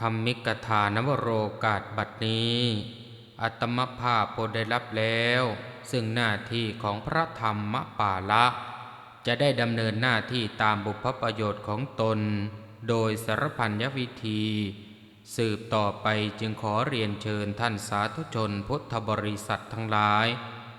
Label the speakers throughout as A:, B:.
A: ธรรมิกถานวโรกาสบัดนี้ อัตมภาพโพได้รับแล้ว ซึ่งหน้าที่ของพระธรรมป่าละ จะได้ดำเนินหน้าที่ตามบุพประโยชน์ของตน โดยสารพันยวิธี สืบต่อไปจึงขอเรียนเชิญท่านสาธุชนพุทธบริษัททั้งหลาย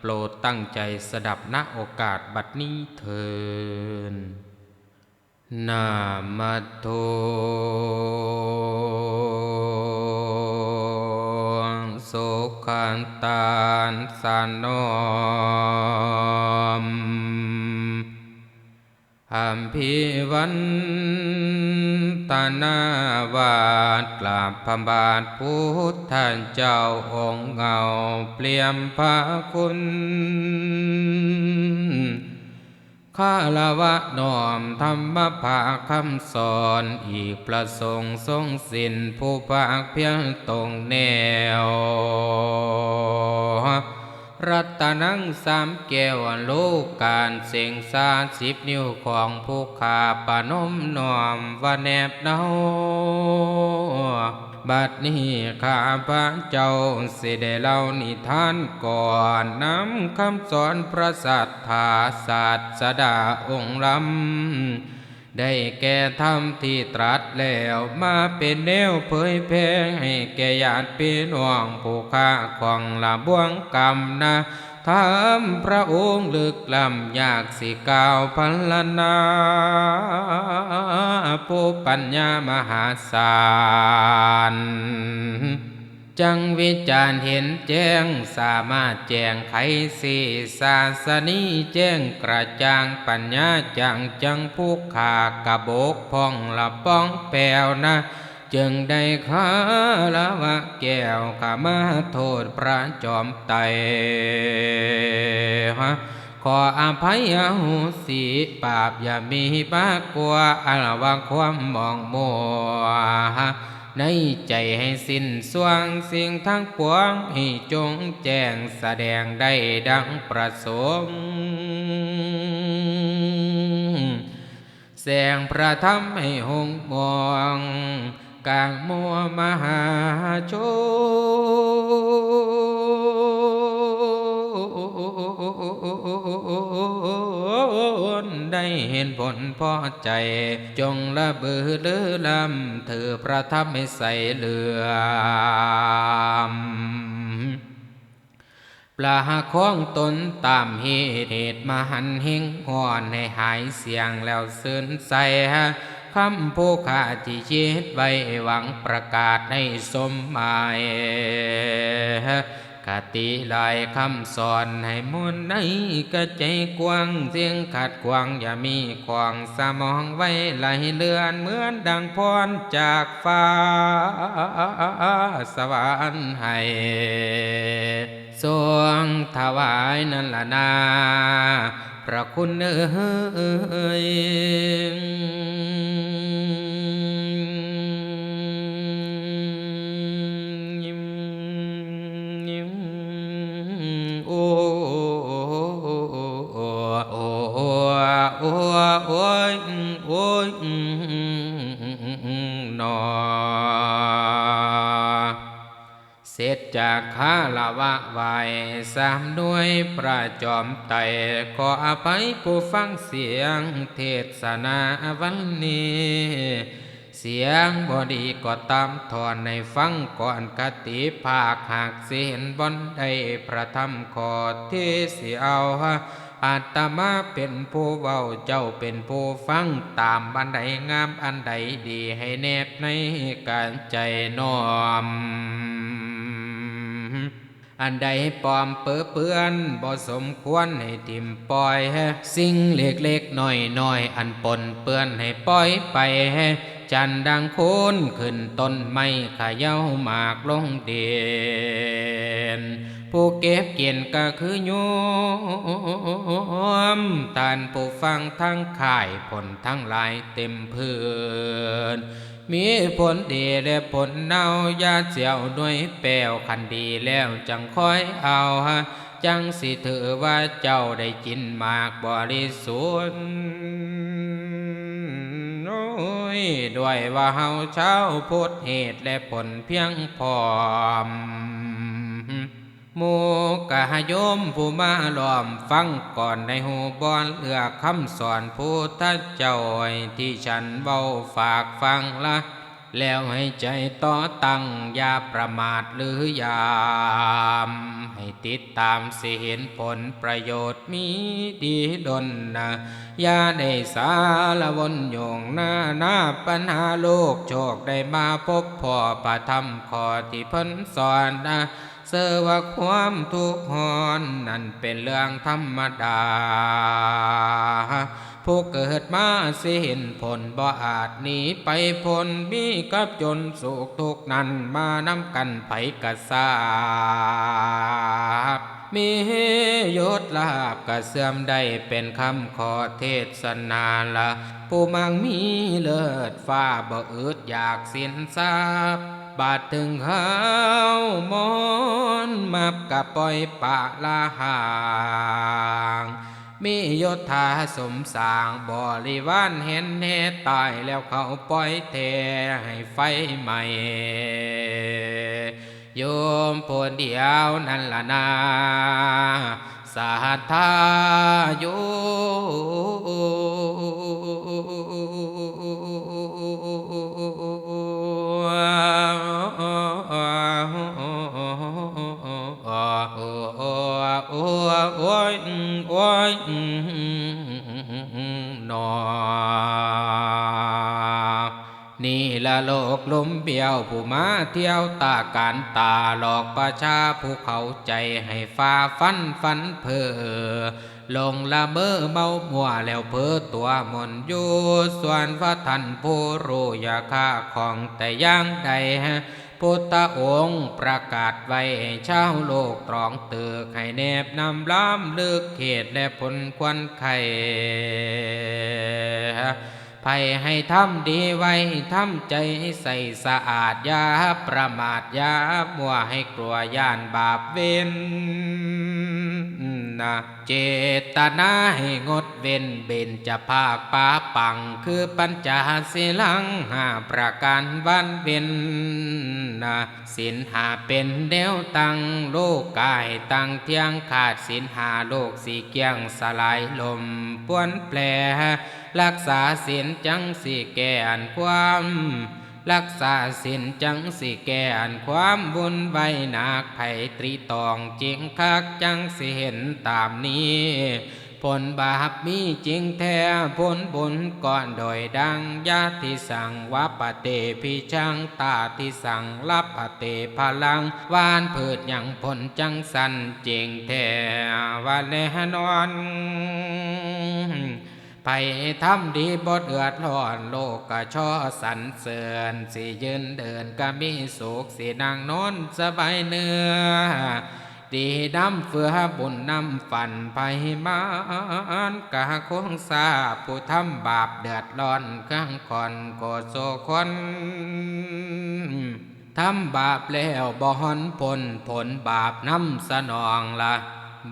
A: โปรดตั้งใจสดับณโอกาสบัดนี้เทิน นามัตโตสุขันตานสานอมหัมพิวันตานาวาดกราบพระบาทพุทธเจ้าองค์เงาเปลี่ยมพระคุณ ข้าละวะน้อมธรรมภาคำสอนอีกประสงค์ทรงสินผู้ภาคเพียงตรงแนว รัตนังสามแก้วโลกการเสียงสาสิบนิ้วของผู้ขาปนมน้อมว่าแนบเนา บัดนี้ข้าพระเจ้าสิได้เล่านิทานก่อนนำคำสอนพระสัทธาศาสดาองค์ลำได้แก่ธรรมที่ตรัสแล้วมาเป็นแนวเผยแพร่ให้แก่ญาติพี่น้องผู้ค้าของละบ่วงกรรมนะ ธรรมพระองค์ลึกล้ำยากสิกล่าวพันลนาผู้ปัญญามหาศาลจังวิจารเห็นแจ้งสามารถแจ้งไขสีศาสนีแจ้งกระจ่างปัญญาจังจังผู้ขากระโบกพองละป้องแปวนะ จึงได้คาละวะแก้วขามาโทษพระจอมไตฮะขออภัยอโหสิปาบอย่ามีปากกลัวอลวะความมองมัวในใจให้สิ้นสวงสิ่งทั้งปวงให้จงแจ้งแสดงได้ดังประสงค์แสงพระธรรมให้หงมอง กลางมัวมหาชนได้เห็นผลพอใจ จงระเบือเลือลำถือพระธรรมให้ใส่เหลือมปลาของตนตามเหตุเหตุมาหันเฮงห่อนให้หายเสียงแล้วซื่นใส่ฮะ คำผู้ขาจิชิตไว้หวังประกาศให้สมหมายคติลายคำสอนให้มนในกระใจกว้างเสียงขัดกวางอย่ามีขวางสมองไว้ไหลเลือนเหมือนดังพรจากฟ้าสวรรค์ให้สวงถวายนั่นละนาพระคุณเอ่ย ร็จจากข้าละวะไหวสามด้วยประจอมไตขออภัยผู้ฟังเสียงเทศนาวันนี้ เสียงบอดีก็ตามถอนในฟังก่อนกติภาคหากเสียนบนได้ประทำขอที่สิเอาฮะอาตมาเป็นผู้เว้าเจ้าเป็นผู้ฟังตามอันใดงามอันใดดีให้แนบในการใจน้อม อันใดให้ปลอมเปื้อเปื้อนบ่สมควรให้ทิมปล่อย สิ่งเล็กๆน้อยๆอันปนเปื้อนให้ปล่อยไปจันดังโคนขึ้นต้นไม้ขยาวหมากลงเด่นผู้เก็บเกี่ยนก็คือโยมตานผู้ฟังทั้งข่ายผลทั้งหลายเต็มพื้น มีผลดีและผลเน่าอยาเจียวด้วยแปลวคันดีแล้วจังค่อยเอาฮะจังสิถือว่าเจ้าได้กินหมากบริสุทธิ์โอ้ยยด้วยว่าเฮาเช้าพุทธเหตุและผลเพียงพร้อม มูกะโยมผู้มาล้อมฟังก่อนในหูบอนเลือกคำสอนพุทธเจ้าที่ฉันเบาฝากฟังละ แล้วให้ใจต่อตั้งอย่าประมาทหรือยาม ให้ติดตามสิเห็นผลประโยชน์มีดีดนนะอย่าได้สารวนโยงหน้าหน้าปัญหาโลกโชคได้มาพบพ่อประธรรมขอที่พ้นสอนนะ เสือว่าความทุกข์หอนนั่นเป็นเรื่องธรรมดา ผู้เกิดมาสิเห็นผลบ่อาจหนีไปพ้นมีกับจนสุขทุกข์นั้นมานำกันไผกะซาบมียศลาบกะเสื่อมได้เป็นคำขอเทศนาละผู้มังมีเลิศฟ้าบ่อึดอยากสินทราบบาดถึงเฮา บกะปล่อยปะลาหางมียศธาสมสร้างบริวารเห็นเหตุตายแล้วเขาปล่อยเทให้ไฟไหม้โยมผู้เดียวนั่นละนาสาธาโย โลกลมเบี้ยวผู้มาเที่ยวตาการตาหลอกประชาผู้เขาใจให้ฟ้าฟันฟันเพอลงละเมอเมามัวแล้วเพอตัวมนอยู่ส่วนพระท่านผู้รู้อยาค่าของแต่ยังใดฮะพุทธองค์ประกาศไว้ให้ชาวโลกตรองเตือกให้แนบนำล้ำลึกเขตและผลควันไข่ ภัยให้ทำดีไว้ทำใจให้ใสสะอาดยาประมาทยามัวให้กลัวย่านบาปเว้น นะเจตนาให้งดเว้นเบนจะภาคป้าปัง คือปัญจศีลังห้าประการวันเว้นนะสินหาเป็นเดวตังโลกกายตังเที่ยงขาดสินหาโลกสีเกียงสลายลมป้วนแปรรักษาศีลจังสิแก่นความ รักษาศีลจังสิแก่นความบุญไว้หนักไผ่ตรีตองจิงคักจังสิเห็นตามนี้ผลบาปมีจริงแท้ผลบุญก่อนโดยดังญาติสั่งวัปเตพิชังตาที่สั่งรับปเตพลังวานเพิดอย่างผลจังสันจริงแท้วันแน่นอน ไปทำดีบ่เดือดร้อนโลกกะช่อสรรเสริญสิยืนเดินก็มีสุขสินางนอนสบายเนื้อดีดำเฟือบุญนำฝันไปมานกะคงสาผู้ทำบาปเดือดร้อนข้างคอนโกโซคนทำบาปแล้วบ่หอนผลผลบาปนำสนองละ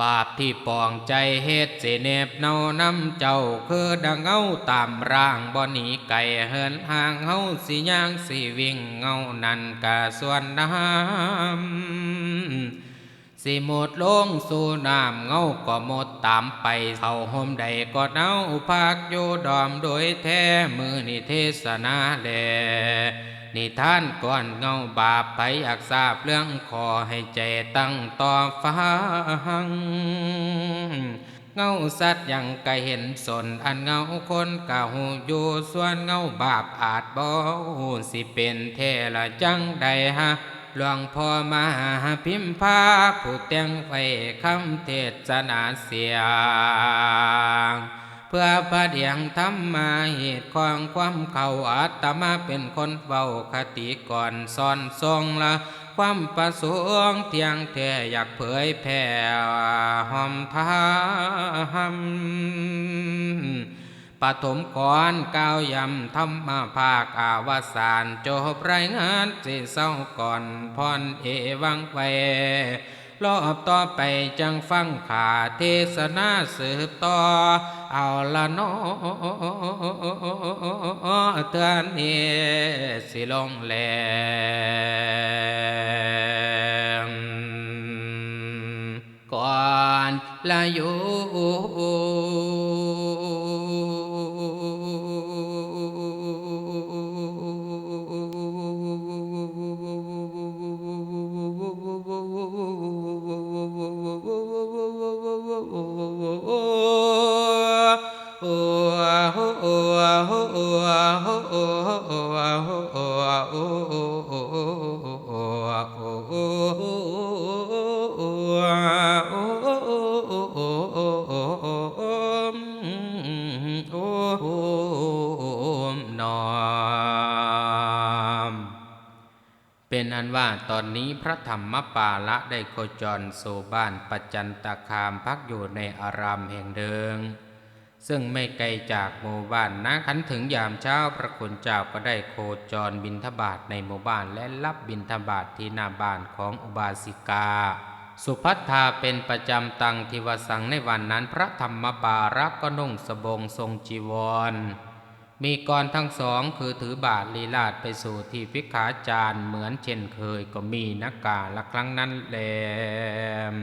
A: บาปที่ปองใจเฮ็ดสิเนบเนาน้ำเจ้าคือดังเงาตามร่างบ่หนีไก่เหินห่างเฮาสิย่างสิวิ่งเงานั่นกะส่วนน้ำ สิหมดลงสู่น้ำเงาก็หมดตามไปเท่าห่มใดก็เน่าพักอยู่ดอมโดยแท้มือนิเทศนาแลนิทานก่อนเงาบาปไปอยากทราบเรื่องขอให้ใจตั้งต่อฟังเงาสัตว์ยังกะเห็นสนอันเงาคนกะหูอยู่ส่วนเงาบาปอาจบ่สิเป็นเทละจังใดฮะ หลวงพ่อมาพิมพาผู้แต่งไฟคำเทศนาเสียง เพื่อพระเดียงธรรมาเหตุของความเขาอาตมาเป็นคนเฝ้าคติก่อนสอนทรงละความประสงค์เทียงแท้อยากเผยแผ่หอมทาม ปฐมก่อนก้าวยำธรรมภาคอาวสานจบรายงานสิเศร้าก่อนพรเอวังไปรอบต่อไปจังฟังขาเทศนาสืบต่อ เอาละเนอเตือนนี้สิลงแลงก่อนละอยู่ นอม เป็นอันว่าตอนนี้พระธรรมปาละได้โคจรสู่บ้านปัจจันตคามพักอยู่ในอารามแห่งเดิมซึ่งไม่ไกลจากหมู่บ้านนะขันถึงยามเช้าพระคุณเจ้าก็ได้โคจรบินทบาทในหมู่บ้านและรับบินทบาทที่หน้าบ้านของอุบาสิกา สุพัทธาเป็นประจำตังทิวสังในวันนั้น พระธรรมปารักก็นุ่งสบงทรงจีวร มีกรทั้งสองคือถือบาทลีลาดไปสู่ที่พิขาจารย์เหมือนเช่นเคยก็มีนักกาละครั้งนั้นแลม